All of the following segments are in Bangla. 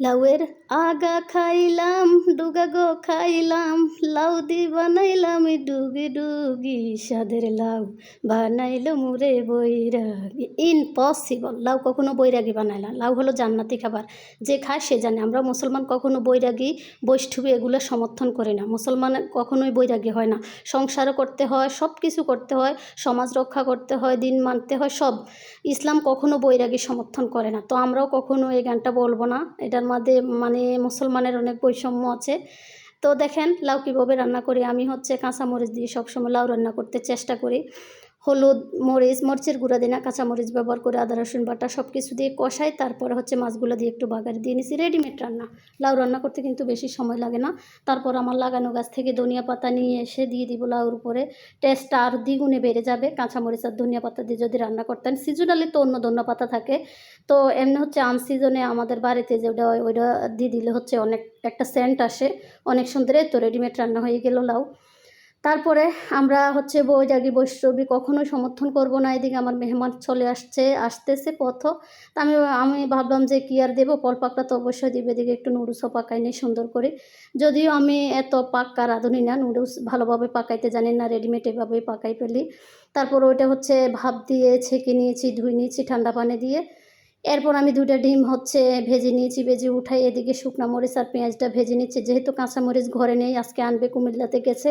লাউয়ের আগা খাইলাম ডুগা গো খাইলাম, লাউ দি বানাইলাম, ডুগি ডুগি সাদের লাউ। বানাইলো মুরে বৈরাগী ইম্পসিবল লাউ কখনো বৈরাগী বানাইলাম লাউ হলো জান্নাতি খাবার। যে খায় সে জানে। আমরা মুসলমান কখনো বৈরাগী, বৈষ্ঠবী এগুলো সমর্থন করি না। মুসলমান কখনোই বৈরাগী হয় না। সংসারও করতে হয় সব কিছু করতে হয়, সমাজ রক্ষা করতে হয়, দিন মানতে হয়, সব। ইসলাম কখনো বৈরাগী সমর্থন করে না। তো আমরাও কখনো এই গানটা বলব না। এটার মধ্যে মানে মুসলমানের অনেক বৈষম্য আছে। তো দেখেন, লাউ কীভাবে রান্না করি? আমি হচ্ছে কাঁচামরিচ দিয়ে সবসময় লাউ রান্না করতে চেষ্টা করি। হলুদ, মরিচ, মরিচের গুঁড়া দিই না কাঁচামরিচ ব্যবহার করে আদা, রসুন, বাটা সব কিছু দিয়ে কষাই তারপরে হচ্ছে মাছগুলো দিয়ে একটু বাগার দিয়ে নিছি। রেডিমেড রান্না। লাউ রান্না করতে কিন্তু বেশি সময় লাগে না। তারপর আমার লাগানো গাছ থেকে ধনিয়া পাতা নিয়ে এসে দিয়ে দিব লাউর উপরে। টেস্টটা আর দ্বিগুণে বেড়ে যাবে। কাঁচামরিচ আর ধনিয়া পাতা দিয়ে যদি রান্না করতেন সিজনালি তো অন্য ধনিয়া পাতা থাকে। তো এমনি হচ্ছে আম সিজনে আমাদের বাড়িতে যে ওটা ওইটা দিয়ে দিলে হচ্ছে অনেক, একটা সেন্ট আসে। অনেক সুন্দর তো রেডিমেড রান্না হয়ে গেল লাউ। তারপরে আমরা হচ্ছে বৈরাগী বৈষ্ণবী কখনোই সমর্থন করব না, এদিকে আমার মেহমান চলে আসছে, আসতেছে পথ। তা আমি আমি ভাবলাম যে কি আর দেবো ফল পাকড়া তো অবশ্যই দিবে, এদিকে একটু নুডলসও পাকাই নিই সুন্দর করে। যদিও আমি এত পাক্কা রাঁধুনি না, নুডলস ভালোভাবে পাকাইতে জানি না রেডিমেড এভাবেই পাকাই ফেলি। তারপর ওইটা হচ্ছে ভাপ দিয়ে ছেঁকে নিয়েছি, ধুই নিয়েছি ঠান্ডা পানি দিয়ে। এরপর আমি দুটা ডিম হচ্ছে ভেজে নিয়েছি, ভেজে উঠাই, এদিকে শুকনো মরিচ আর পেঁয়াজটা ভেজে নিচ্ছি। যেহেতু কাঁচা মরিচ ঘরে নেই, আজকে আনবে কুমিল্লাতে গেছে।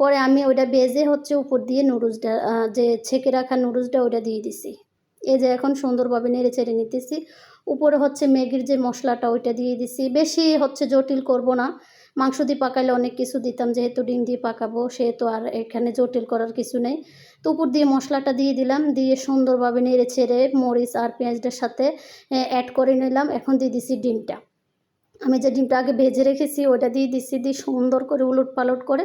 পরে আমি ওইটা বেজে হচ্ছে উপর দিয়ে নুডলসটা যে ছেঁকে রাখা নুডলসটা ওইটা দিয়ে দিছি। এই যে এখন সুন্দরভাবে নেড়ে চেড়ে নিতেছি। উপরে হচ্ছে ম্যাগির যে মশলাটা ওইটা দিয়ে দিছি। বেশি হচ্ছে জটিল করব না। মাংস দিয়ে পাকাইলে অনেক কিছু দিতাম, যেহেতু ডিম দিয়ে পাকাবো, সেহেতু আর এখানে জটিল করার কিছু নেই। তো উপর দিয়ে মশলাটা দিয়ে দিলাম, দিয়ে সুন্দরভাবে নেড়ে ছেড়ে মরিচ আর পেঁয়াজটার সাথে অ্যাড করে নিলাম। এখন দিয়ে দিছি ডিমটা। আমি যে ডিমটা আগে ভেজে রেখেছি ওটা দিয়ে দিছি, দিয়ে সুন্দর করে উলট পালট করে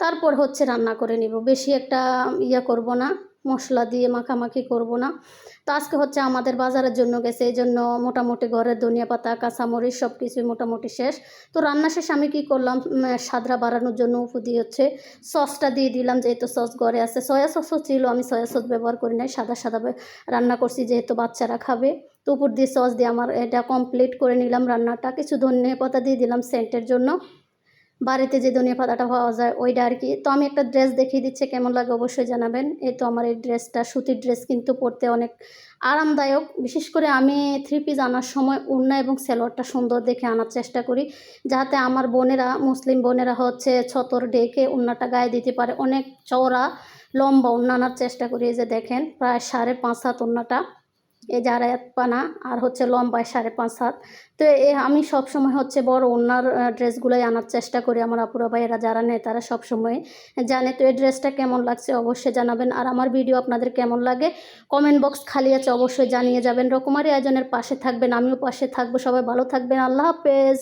তারপর হচ্ছে রান্না করে নিব। বেশি একটা ইয়ে করব না, মশলা দিয়ে মাখামাখি করব না। তো আজকে হচ্ছে আমাদের বাজারের জন্য গেছে, এই জন্য মোটামুটি ঘরের ধনিয়া পাতা, কাঁচামরিচ সব কিছুই মোটামুটি শেষ। তো রান্না শেষ আমি কি করলাম? সাদরা বাড়ানোর জন্য উপু দিয়ে হচ্ছে সসটা দিয়ে দিলাম, যেহেতু সস ঘরে আছে। সয়া সসও ছিল, আমি সয়া সস ব্যবহার করি নাই, সাদা সাদা রান্না করছি যেহেতু বাচ্চারা খাবে। তো উপর দিয়ে সস দিয়ে আমার এটা কমপ্লিট করে নিলাম রান্নাটা। কিছু ধনিয়া পাতা দিয়ে দিলাম সেন্টের জন্য। বাড়িতে যে ধনিয়া পাতাটা পাওয়া যায়, ওইটা আর কি। তো আমি একটা ড্রেস দেখিয়ে দিচ্ছে, কেমন লাগে অবশ্যই জানাবেন। এই তো আমার এই ড্রেসটা সুতির ড্রেস কিন্তু পরতে অনেক আরামদায়ক। বিশেষ করে আমি থ্রি পিস আনার সময় উন্না এবং সেলোয়ারটা সুন্দর দেখে আনার চেষ্টা করি, যাতে আমার বোনেরা, মুসলিম বোনেরা হচ্ছে ছতর ডেকে উন্নাটা গায়ে দিতে পারে। অনেক চওড়া, লম্বা উন্না আনার চেষ্টা করি এই যে দেখেন, প্রায় সাড়ে পাঁচ হাত উন্নাটা এই যারা এক পানা আর হচ্ছে লম্বায় সাড়ে পাঁচ হাত তো এ আমি সবসময় হচ্ছে বড় ওনার ড্রেসগুলোই আনার চেষ্টা করি আমার আপুরা ভাইয়েরা যারা নেয় তারা সবসময় জানে। তো এই ড্রেসটা কেমন লাগছে অবশ্যই জানাবেন। আর আমার ভিডিও আপনাদের কেমন লাগে কমেন্ট বক্স খালি আছে অবশ্যই জানিয়ে যাবেন। রকমারি আয়োজনের পাশে থাকবেন, আমিও পাশে থাকব। সবাই ভালো থাকবেন। আল্লাহ হাফেজ।